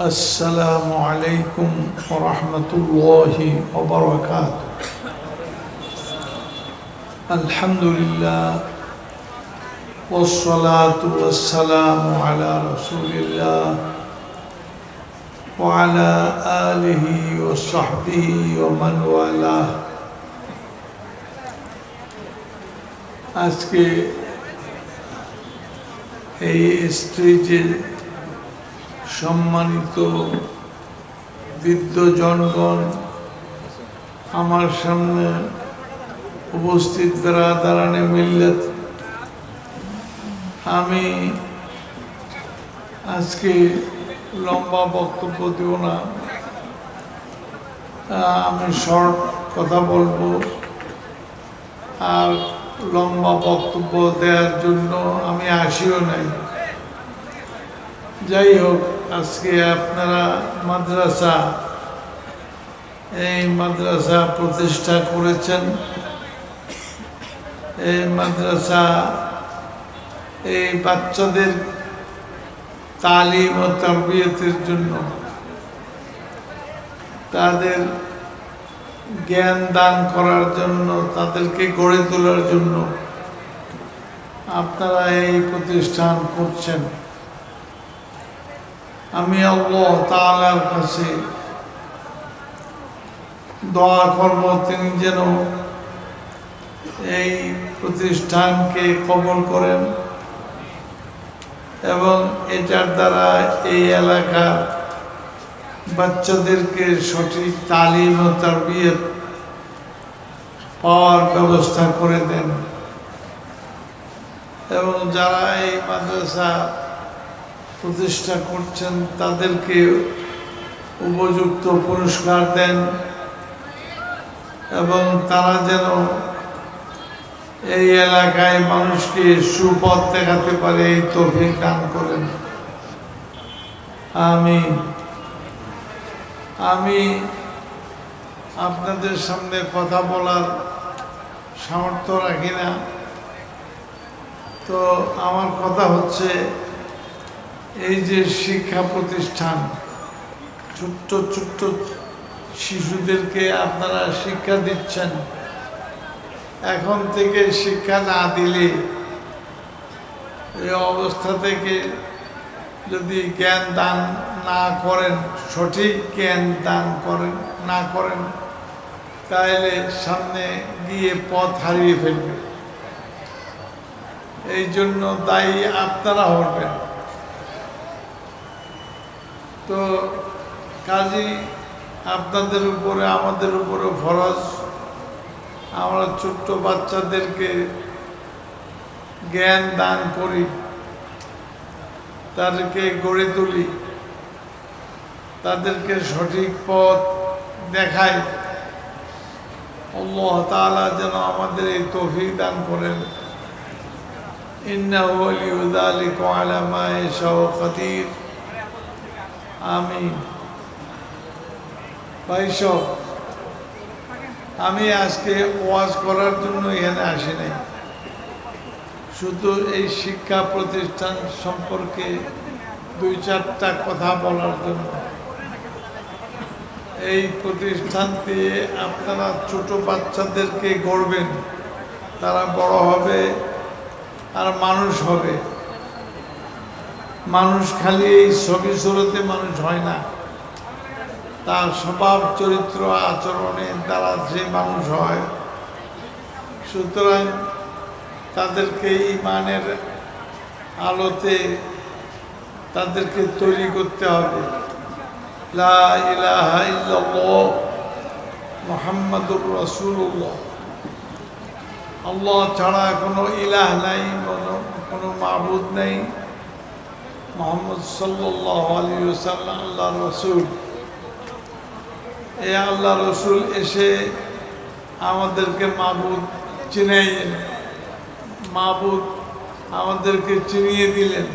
السلام عليكم ورحمة الله وبركاته الحمد لله والصلاة والسلام على رسول الله وعلى آله وصحبه ومن والاه আজকে এই স্টেজে সম্মানিত বৃদ্ধ জনগণ, আমার সামনে উপস্থিত দ্বারা দাঁড়ানে মিল্লত। আমি আজকে লম্বা বক্তব্য দেব না। আমি শর্ট কথা বলব। আর লম্বা বক্তব্য দেওয়ার জন্য আমি আসিও নাই। যাই হোক আজকে আপনারা মাদ্রাসা, এই মাদ্রাসা প্রতিষ্ঠা করেছেন। এই মাদ্রাসা, এই বাচ্চাদের তালিম ও তরবিয়তের জন্য তাদের জ্ঞান দান করার জন্য, তাদেরকে গড়ে তোলার জন্য আপনারা এই প্রতিষ্ঠান করছেন। আমি আল্লাহ তাআলার কাছে দোয়া করব, তিনি যেন এই প্রতিষ্ঠানকে কবল করেন এবং এটার দ্বারা এই এলাকার বাচ্চাদেরকে সঠিক তালিম ও তরবিয়ত পাওয়ার ব্যবস্থা করে দেন। এবং যারা এই মাদ্রাসা প্রতিষ্ঠা করছেন, তাদেরকে উপযুক্ত পুরস্কার দেন এবং তারা যেন এই এলাকায় মানুষকে সুপথ দেখাতে পারে, এই তৌফিক দান করেন। আমি আমি আপনাদের সামনে কথা বলার সামর্থ্য রাখি না। তো আমার কথা হচ্ছে এই যে শিক্ষা প্রতিষ্ঠান, ছোট্ট ছোট্ট শিশুদেরকে আপনারা শিক্ষা দিচ্ছেন। এখন থেকে শিক্ষা না দিলে এই অবস্থা থেকে যদি জ্ঞান দান না করেন, সঠিক জ্ঞান দান করেন, না করেন, তাহলে সামনে গিয়ে পথ হারিয়ে ফেলবে। এই জন্য দায়ী আপনারা হবেন। তো কাজী আপনাদের উপরে, আমাদের উপরে ফরজ। আমরা ছোট্ট বাচ্চাদেরকে জ্ঞান দান করি, তাদেরকে গড়ে তুলি, তাদেরকে সঠিক পথ দেখাই। আল্লাহ তাআলা যেন আমাদের এই তৌফিক দান করেন। ইন্নাহু ওয়ালিয়্যু যালিকা আলা মা ইয়াশাউ কাদির আমি ভাইসব আমি আজকে ওয়াজ করার জন্য এখানে আসি নাই। শুধু এই শিক্ষা প্রতিষ্ঠান সম্পর্কে দুই চারটা কথা বলার জন্য। এই প্রতিষ্ঠান দিয়ে আপনারা ছোট বাচ্চাদেরকে গড়বেন। তারা বড় হবে আর মানুষ হবে। মানুষ খালি এই ছবি সুরতে মানুষ হয় না। তার স্বভাব, চরিত্র আচরণের দ্বারা যে মানুষ হয়, সুতরাং তাদেরকে ইমানের আলোতে তাদেরকে তৈরি করতে হবে। মোহাম্মদুর রসুল্লাহ আল্লাহ ছাড়া কোনো ইলাহ নাই, কোনো কোনো মাবুদ নেই। মোহাম্মদ সাল্লাহ আলী সাল্লাম আল্লাহ রসুল। এ আল্লাহ রসুল এসে আমাদেরকে মাবুদ চিনাই মাবুদ আমাদেরকে চিনিয়ে দিলেন।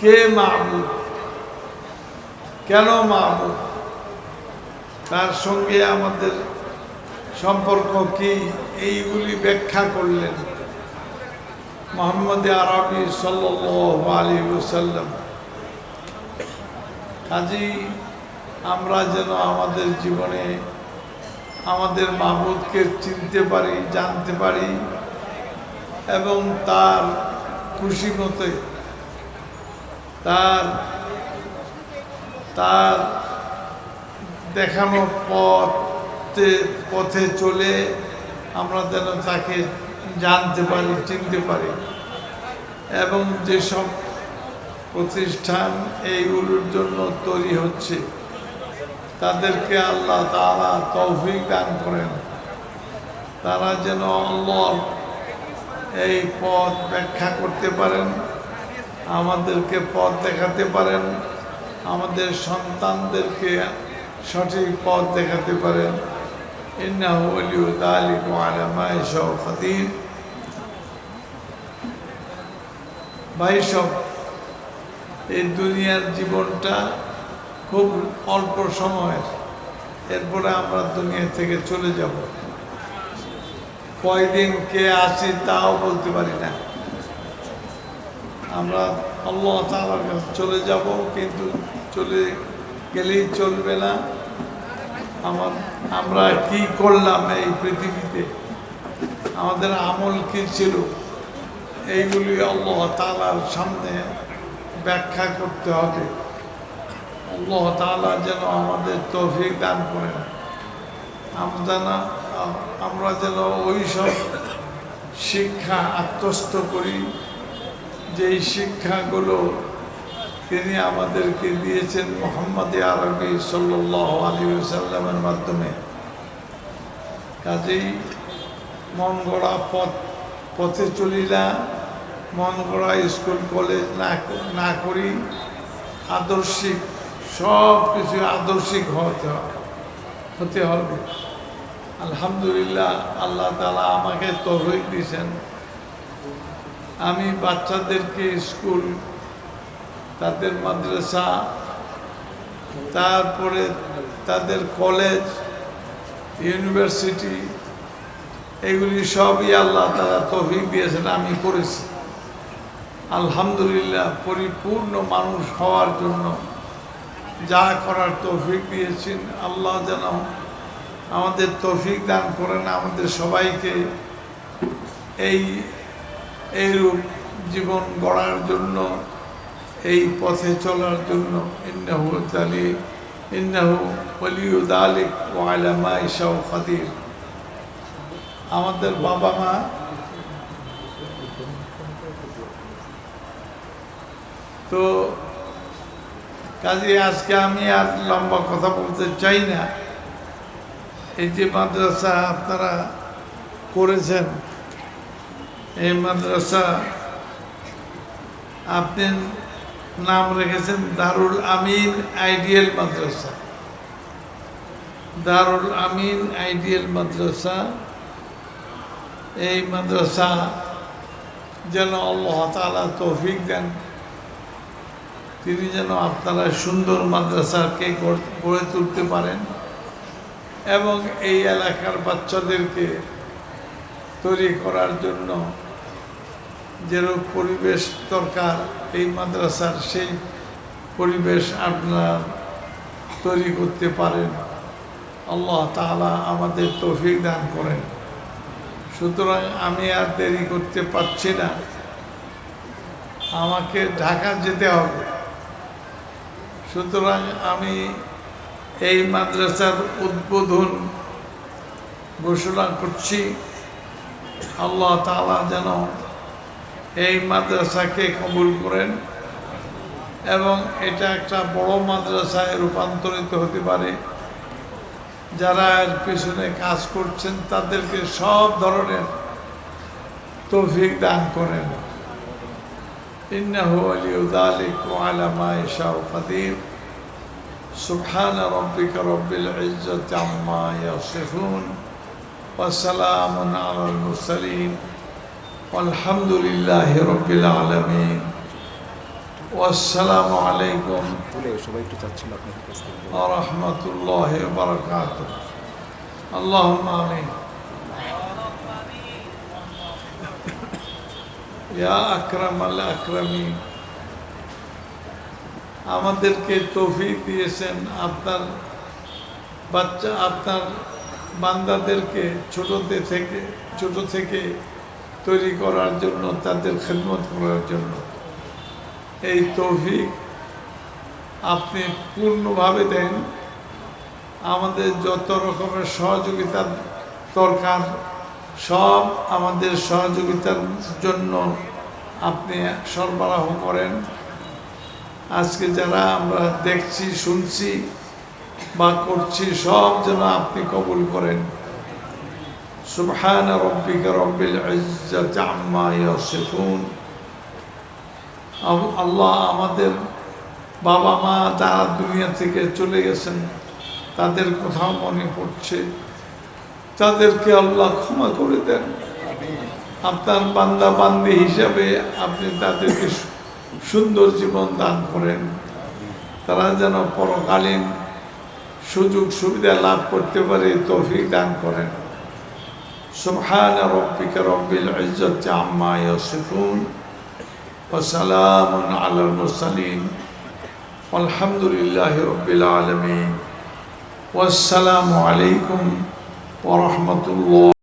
কে মাহবুদ কেন মাহবুদ তার সঙ্গে আমাদের সম্পর্ক কি? এইগুলি ব্যাখ্যা করলেন। মোহাম্মদ আরবি সাল্লাহ আলী সাল্লাম কাজেই আমরা যেন আমাদের জীবনে আমাদের মাহবুদকে চিনতে পারি, জানতে পারি এবং তার খুশি মতে তার তার দেখানো পথে পথে চলে আমরা যেন তাকে জানতে পারি, চিনতে পারি। এবং যেসব প্রতিষ্ঠান এইগুলোর জন্য তৈরি হচ্ছে, তাদেরকে আল্লাহ তারা তৌফিক দান করেন। তারা যেন আল্লাহর এই পথ ব্যাখ্যা করতে পারেন, আমাদেরকে পথ দেখাতে পারেন, আমাদের সন্তানদেরকে সঠিক পথ দেখাতে পারেন। ওয়ালিউ যালিকা ওয়া আলা মা ইয়াশাউ কাদির ভাই সব, এই দুনিয়ার জীবনটা খুব অল্প সময়ের। এরপরে আমরা দুনিয়া থেকে চলে যাব। কয়দিন কে আসি তাও বলতে পারি না। আমরা আল্লাহ তালার কাছে চলে যাব, কিন্তু চলে গেলেই চলবে না। আমার, আমরা কি করলাম এই পৃথিবীতে? আমাদের আমল কি ছিল? এইগুলি আল্লাহ তালার সামনে ব্যাখ্যা করতে হবে। আল্লাহ তালা যেন আমাদের তৌফিক দান করেন। আমরা আমরা যেন ওই সব শিক্ষা আত্মস্থ করি, যেই শিক্ষাগুলো তিনি আমাদেরকে দিয়েছেন মোহাম্মদ আরবি সাল্লাহ আলী সাল্লামের মাধ্যমে। কাজেই মন গড়া পথ, পথে চলি না মন গড়া স্কুল, কলেজ না না করি আদর্শিক, সব কিছু আদর্শিক হতে হতে হবে। আলহামদুলিল্লাহ আল্লাহ তালা আমাকে তহবিক দিয়েছেন। আমি বাচ্চাদেরকে স্কুল তাদের মাদ্রাসা, তারপরে তাদের কলেজ, ইউনিভার্সিটি, এগুলি সবই আল্লাহ তারা তফিক দিয়েছেন, আমি করেছি। আলহামদুলিল্লাহ, পরিপূর্ণ মানুষ হওয়ার জন্য যা করার তৌফিক দিয়েছেন, আল্লাহ যেন আমাদের তৌফিক দান করেন, আমাদের সবাইকে এই, এইরূপ জীবন গড়ার জন্য এই পথে চলার জন্য ইন্নাহু তালি ইন্নাহু অলিউদ আলিক ওয়ালামা ইসাউ কাদির আমাদের বাবা মা তো কাজে আজকে আমি আর লম্বা কথা বলতে চাই না। এই যে মাদ্রাসা আপনারা করেছেন, এই মাদ্রাসা আপনি নাম রেখেছেন দারুল আমিন আইডিয়াল মাদ্রাসা। দারুল আমিন আইডিয়াল মাদ্রাসা, এই মাদ্রাসা যেন আল্লাহ তালা তৌফিক দেন। তিনি যেন আপনারা সুন্দর মাদ্রাসাকে গড়ে তুলতে পারেন এবং এই এলাকার বাচ্চাদেরকে তৈরি করার জন্য যেরকম পরিবেশ দরকার, এই মাদ্রাসার সেই পরিবেশ আপনার তৈরি করতে পারেন। আল্লাহ তালা আমাদের তৌফিক দান করেন। সুতরাং আমি আর দেরি করতে পারছি না। আমাকে ঢাকা যেতে হবে। সুতরাং আমি এই মাদ্রাসার উদ্বোধন ঘোষণা করছি। আল্লাহ তালা যেন এই মাদ্রাসাকে কবুল করেন এবং এটা একটা বড় মাদ্রাসায় রূপান্তরিত হতে পারে যারা এর পিছনে কাজ করছেন তাদেরকে সব ধরনের তৌফিক দান করেন إنه ولي ذلك وعلى ما يشاء قدير سبحان ربك رب العزة عما يصفون وسلام على المرسلين والحمد لله رب العالمين والسلام عليكم বলে সবাই একটু চাচ্ছিল আপনার কাছ থেকে ورحمة الله وبركاته اللهم آمين يا أكرم الأكرمين আমাদেরকে তৌফিক দিয়েছেন আপনার বাচ্চা আপনার বান্দাদেরকে ছোটতে থেকে ছোট থেকে তৈরি করার জন্য, তাদের খেদমত করার জন্য। এই তৌফিক আপনি পূর্ণভাবে দেন। আমাদের যত রকমের সহযোগিতার দরকার, সব আমাদের সহযোগিতার জন্য আপনি সরবরাহ করেন। আজকে যারা আমরা দেখছি, শুনছি বা করছি, সব যেন আপনি কবুল করেন। রব্বিকা রব্বিল ইজ্জাতি আম্মা ইয়াসিফুন। আল- আল্লাহ আমাদের বাবা মা যারা দুনিয়া থেকে চলে গেছেন, তাদের কোথাও মনে পড়ছে। তাদেরকে আল্লাহ ক্ষমা করে দেন। আপনার বান্দা বান্দি হিসাবে আপনি তাদেরকে সুন্দর জীবন দান করেন। তারা যেন পরকালীন সুযোগ সুবিধা লাভ করতে পারে, তৌফিক দান করেন। سبحان ربك رب العزة عما يصفون وسلام على المرسلين والحمد لله رب العالمين والسلام عليكم ورحمة الله